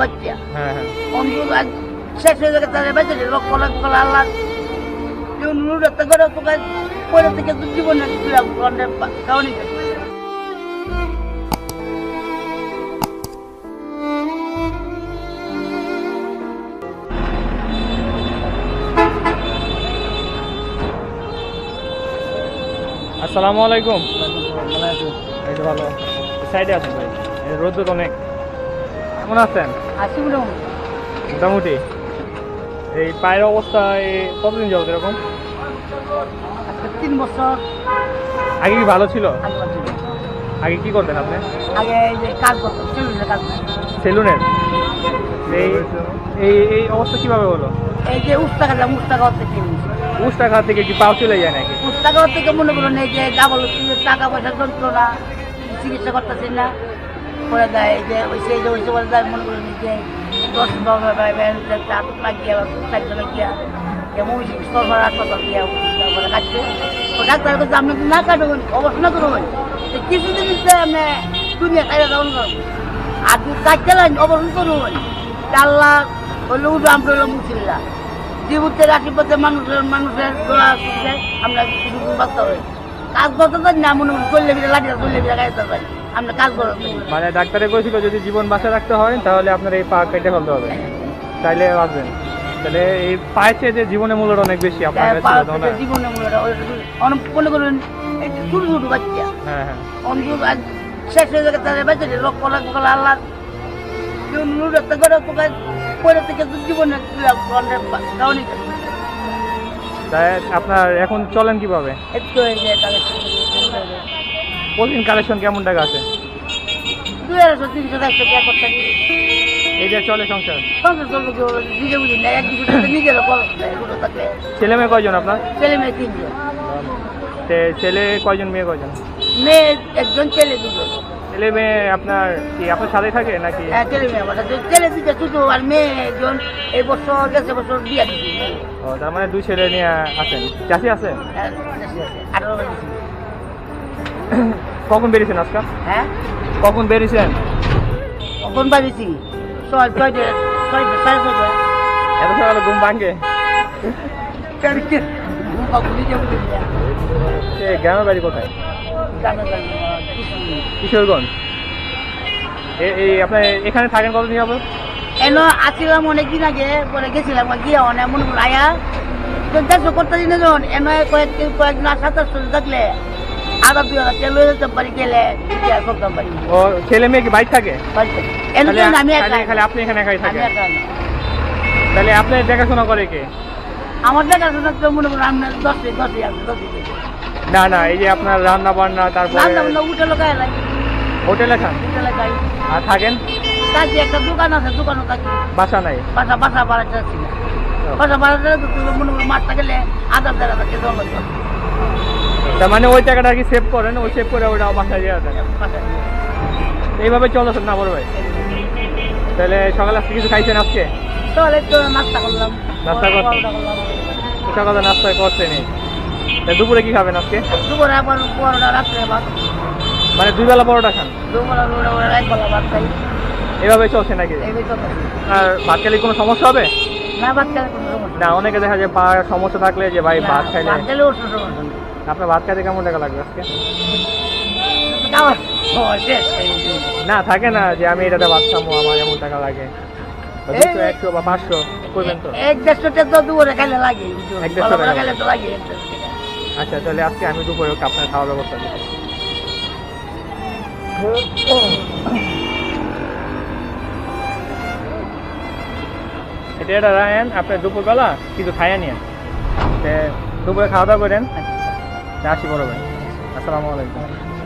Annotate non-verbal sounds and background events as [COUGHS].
বাচ্চা। হ্যাঁ হ্যাঁ। অন্ধ আজ শেষ হয়ে যাবে তাদের বেঁচে লক্ষ লক্ষ আল্লাহ কেউ নুরতে করে তোকে পরে থেকে জীবনে কারণে আসসালামু আলাইকুম। ভালো সাইডে আছেন ভাই? রোদ্দুর অনেক। কেমন আছেন? বলে মোটামুটি। এই পায়ের অবস্থা কতদিন যাবত এরকম? তিন বছর। আগে কি ভালো ছিল? আগে। কি করতেন আপনি? আগে এই যে কাজ করতো সেলুনের কাজ সেলুনের? এই এই এই অবস্থা কীভাবে হলো? এই যে উঠ টাকা মুখ টাকা অর্ধেক কিনে নিচ্ছে উস্তা খাওয়া থেকে কি পাও চলে যায় নাকি? উঠ টাকা থেকে মনে করুন এই যে ডাবল টাকা পয়সা যন্ত্রণা চিকিৎসা করতেছি না। করে দেয় যে, ওই সেই যে, ওই সে বলে দেয়, মনে করুন এই যে, দশ বারো আটক লাগিয়ে চারজন লাগিয়ে সরবরাহ হাসপাতাল দিয়ে তারপরে কাটছে। ডাক্তার কাছে আপনি না কাটবেন অবস্থা করবেন কিছুদিন আপনি দুনিয়া খাইয়ে যাবেন আর যদি কাটতে অবস্থান করবেন আল্লাহ হইলে উঠে আমরা হইল মুসিল্লা। জীবনের মানুষের মানুষের আমরা কিছু কাজ করতে পারি না, মনে করি চললে বিটা লাঠিটা চললে বিটা গাইতে আমরা কাজ মানে ডাক্তারে বলেছিল যদি জীবন বাঁচা রাখতে হয় তাহলে আপনার এই পা কেটে ফেলতে হবে। তাইলে বাঁচবেন। তাহলে এই চেয়ে যে জীবনের মূল্যটা অনেক বেশি আপনার কাছে ছিল, তখন মূল্যটা অনেক মনে করেন ছোট ছোট বাচ্চা। হ্যাঁ হ্যাঁ। অন্ধ শেষ হয়ে তাদের লক্ষ আল্লাহ কেউ করে তোকে পরে। থেকে জীবনে কারণে আপনার এখন চলেন কীভাবে? হয়ে প্রতিদিন কালেকশন কেমন টাকা আছে? দুই আড়াইশো তিনশো চারশো টাকা করতে চলে সংসার। সংসার চলবে কি হবে? নিজে বুঝি না এক দুশো টাকা নিজেরও খরচ নেই এগুলো থাকলে ছেলে মেয়ে কয়জন আপনার? ছেলে মেয়ে তিনজন ছেলে কয়জন মেয়ে কয়জন? মেয়ে একজন ছেলে দুজন ছেলে মেয়ে আপনার কি আপনার সাথে থাকে নাকি? হ্যাঁ ছেলে মেয়ে আমার। ছেলে দুটো আর মেয়ে একজন এই বছর দেড় বছর বিয়া দিচ্ছি ও তার মানে দুই ছেলে নিয়ে আছেন। চাষি আছে। আঠারো দিচ্ছি [COUGHS] কখন বেরিয়েছেন আজকাল হ্যাঁ? কখন বেরিয়েছেন? কখন বাড়িছি ছয় ছয়টা ছয়টা সাড়ে ছয়টা। এত সকালে ঘুম সে গ্রামের বাড়ি কোথায়। কিশোরগঞ্জ। এই আপনার এখানে থাকেন কতদিন হবে এনো আসছিলাম অনেকদিন আগে পরে গেছিলাম গিয়ে অনেক মনে আয়া। তো করতে দিন যখন এনো কয়েক কয়েকদিন আর সাতাশশো থাকলে। আধা দুই হাজার তেল হয়ে যেতে গেলে কি আর ও ছেলে মেয়ে কি বাইক থাকে? বাড়িতে এনো তাহলে আমি একা তাহলে- তাহলে আপনি এখানে একাই থাকেন? তাহলে আপনি দেখাশোনা করে কে? আমার দেখাশোনা তো মনে করুন আমি দশে দশে আছে। দশে না না এই যে আপনার রান্না বান্না তারপরে বান্না লাগে হোটেলে খান? হোটেলে খাই আর থাকেন? কাছে একটা দোকান আছে দোকানও থাকি। বাসা নাই? বাসা বাসা বাড়াতে যাচ্ছি বাসা বাড়াতে মনে করুন মাঠটা গেলে আধার দেড় হাজার তার মানে ওই টাকাটা আর কি সেভ করেন ওই সেভ করে ওটা বাসায় দিয়ে দেন এইভাবে চলেছেন না বড় ভাই। তাহলে সকালে আজকে কিছু খাইছেন আজকে? তাহলে একটু নাস্তা করলাম। নাস্তা করলাম। সকালে নাস্তা করছেনই। তা দুপুরে কি খাবেন আজকে? দুপুরে আবার পরোটা রাত্রে ভাত। মানে দুই বেলা পরোটা খান? ভাত খাই। এভাবে চলছে নাকি? আর ভাত খেলে কোনো সমস্যা হবে? না ভাত খেলে না অনেকে দেখা যায় পা সমস্যা থাকলে যে ভাই ভাত খাইলে আপনার ভাত খাইতে কেমন টাকা লাগবে আজকে। না থাকে না যে আমি এটাতে ভাত খাব আমার এমন টাকা লাগে। দুশো একশো বা পাঁচশো করবেন তো? এক দেড়শো টাকা দুপুরে খাইলে লাগে এক দেড়শো টাকা খাইলে তো লাগে। এক দেড়শো টাকা। আচ্ছা তাহলে আজকে আমি দুপুরে আপনার খাওয়ার ব্যবস্থা দিচ্ছি এটা এটা রায়ন আপনি দুপুরবেলা কিছু খাইয়া নিয়ে দুপুরে খাওয়া দাওয়া করেন। আসি বড় ভাই। আসসালামু আলাইকুম।